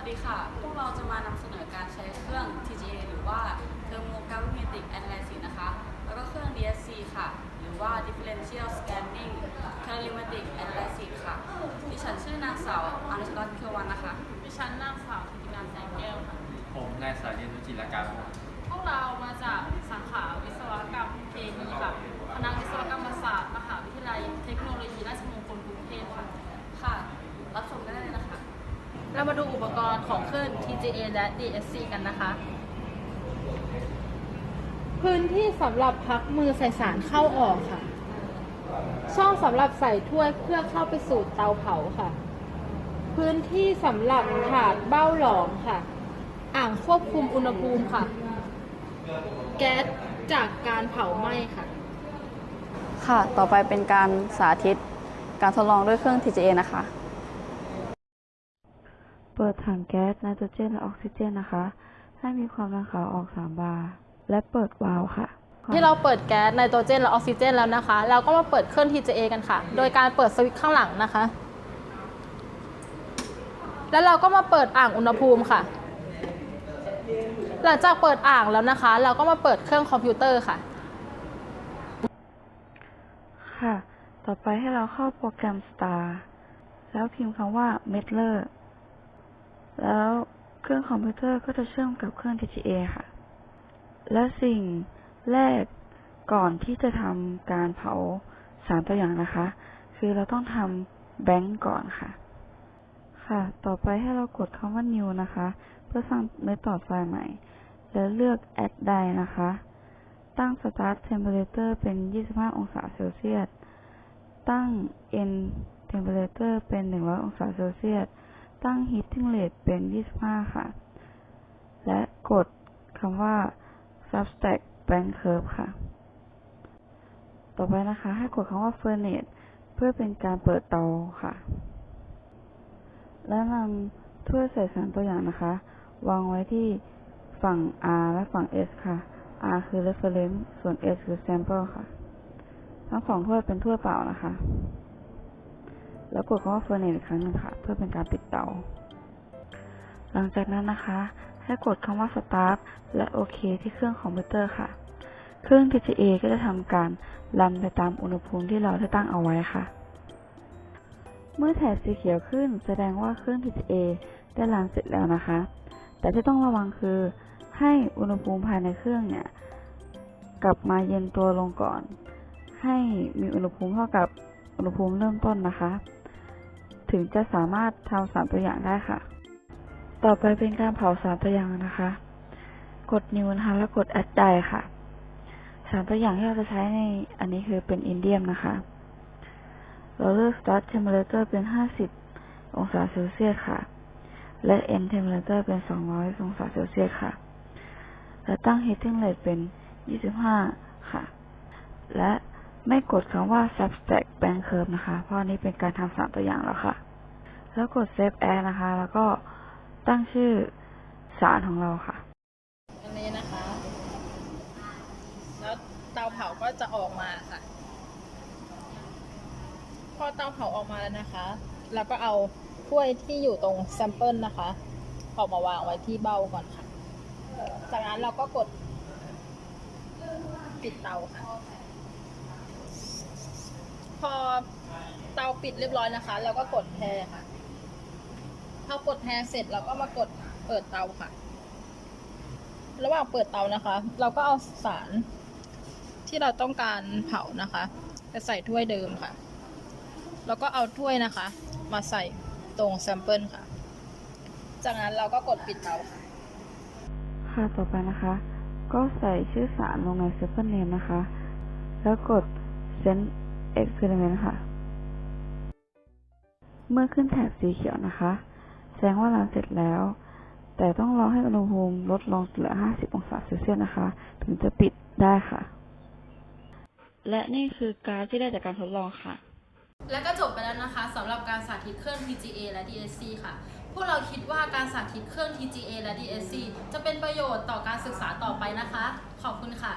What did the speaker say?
วัสดีค่ะ พวกเราจะมานำเสนอการใช้เครื่อง TGA หรือว่า Thermogravimetric Analysis นะคะ แล้วก็เครื่อง DSC ค่ะ หรือว่า Differential Scanning Calorimetric Analysis ค่ะ ดิฉันชื่อนางสาวอนุชรัตนเคียววันนะคะ ดิฉันนางสาวธิติการแสงแก้วค่ะ ผมนายสายเรียนรุจิรการ มาดูอุปกรณ์ของเครื่อง TGA และ DSC กันนะคะ พื้นที่สำหรับพักมือใส่สารเข้าออกค่ะ ช่องสำหรับใส่ถ้วยเพื่อเข้าไปสู่เตาเผาค่ะ พื้นที่สำหรับถาดเบ้าหลอมค่ะ อ่างควบคุมอุณหภูมิค่ะ แก๊สจากการเผาไหม้ค่ะ ค่ะ ต่อไปเป็นการสาธิตการทดลองด้วยเครื่อง TGA นะคะ เปิดถังแก๊สไนโตรเจนและออกซิเจนนะคะ ให้มีความดันขาวออก 3 บาร์ และเปิดวาล์วค่ะ ที่เราเปิดแก๊สไนโตรเจนและออกซิเจนแล้วนะคะ เราก็มาเปิดเครื่อง TGA กันค่ะ โดยการเปิดสวิตช์ข้างหลังนะคะ แล้วเราก็มาเปิดอ่างอุณหภูมิค่ะ หลังจากเปิดอ่างแล้วนะคะ เราก็มาเปิดเครื่องคอมพิวเตอร์ค่ะ ค่ะ ต่อไปให้เราเข้าโปรแกรม Star แล้วพิมพ์คำว่า Medler แล้วเครื่องคอมพิวเตอร์ก็จะเชื่อมกับเครื่อง TGA ค่ะ และสิ่งแรกก่อนที่จะทำการเผาสารตัวอย่างนะคะ คือเราต้องทำแบงก์ก่อนค่ะ ค่ะ ต่อไปให้เรากดคำว่า New นะคะ เพื่อสร้างเมธอดไฟล์ใหม่ แล้วเลือก Add ได้นะคะ ตั้ง Start Temperature เป็น 25 องศาเซลเซียส ตั้ง End Temperature เป็น 100 องศาเซลเซียส ตั้ง Heating Rate เป็น 25 ค่ะ และกดคำว่า Subtract Blank Curve ค่ะ ต่อไปนะคะ ให้กดคำว่า Furnace เพื่อเป็นการเปิดเตาค่ะ และนำถ้วยใส่สารตัวอย่างนะคะ วางไว้ที่ฝั่ง R และฝั่ง S ค่ะ R คือ reference ส่วน S คือ sample ค่ะ ทั้งสองถ้วยเป็นถ้วยเปล่านะคะ แล้วกดคำว่า furnace อีกครั้งหนึ่งค่ะ เพื่อเป็นการปิดเตา หลังจากนั้นนะคะ ให้กดคำว่า start และโอเคที่เครื่องคอมพิวเตอร์ค่ะ เครื่อง TGA ก็จะทำการรันไปตามอุณหภูมิที่เราได้ตั้งเอาไว้ค่ะ เมื่อแถบสีเขียวขึ้นแสดงว่าเครื่อง TGA ได้รันเสร็จแล้วนะคะ แต่ที่ต้องระวังคือให้อุณหภูมิภายในเครื่องเนี่ยกลับมาเย็นตัวลงก่อน ให้มีอุณหภูมิเท่ากับอุณหภูมิเริ่มต้นนะคะ ถึงจะสามารถทำสารตัวอย่างได้ค่ะ ต่อไปเป็นการเผาสารตัวอย่างนะคะ กด new นะคะแล้วกด add ได้ค่ะ สารตัวอย่างที่เราจะใช้ในอันนี้คือเป็นอินเดียมนะคะ เราเลือก start temperature เป็น 50 องศาเซลเซียสค่ะ และ end temperature เป็น 200 องศาเซลเซียสค่ะ และตั้ง heating rate เป็น 25 ค่ะ และ ไม่กดคำว่า subtract blank curve นะคะ เพราะนี้เป็นการทำสารตัวอย่างแล้วค่ะ แล้วกด save as นะคะ แล้วก็ตั้งชื่อสารของเราค่ะ อันนี้นะคะ แล้วเตาเผาก็จะออกมาค่ะ พอเตาเผาออกมาแล้วนะคะ เราก็เอาถ้วยที่อยู่ตรงแซมเปิลนะคะ ออกมาวางไว้ที่เบ้าก่อนค่ะ จากนั้นเราก็กดปิดเตาค่ะ พอเตาปิดเรียบร้อยนะคะ เราก็กดแพรค่ะพอกดแพรเสร็จเราก็มากดเปิดเตาค่ะ ระหว่างเปิดเตานะคะ เราก็เอาสารที่เราต้องการเผานะคะไปใส่ถ้วยเดิมค่ะ แล้วก็เอาถ้วยนะคะ มาใส่ตรงแซมเปิลค่ะ จากนั้นเราก็กดปิดเตาค่ะ ค่ะต่อไปนะคะ ก็ใส่ชื่อสารลงใน sample name นะคะ แล้วกด send experiment ค่ะ เมื่อขึ้นแถบสีเขียวนะคะ แสดงว่าเรันเสร็จแล้ว แต่ต้องรอให้อุณหภูมิลดลงเหลือ 50 องศาเซลเซียสนะคะ ถึงจะปิดได้ค่ะ และนี่คือกราฟที่ได้จากการทดลองค่ะ และก็จบไปแล้วนะคะสำหรับการสาธิตเครื่อง TGA และ DSC ค่ะ พวกเราคิดว่าการสาธิตเครื่อง TGA และ DSC จะเป็นประโยชน์ต่อการศึกษาต่อไปนะคะ ขอบคุณค่ะ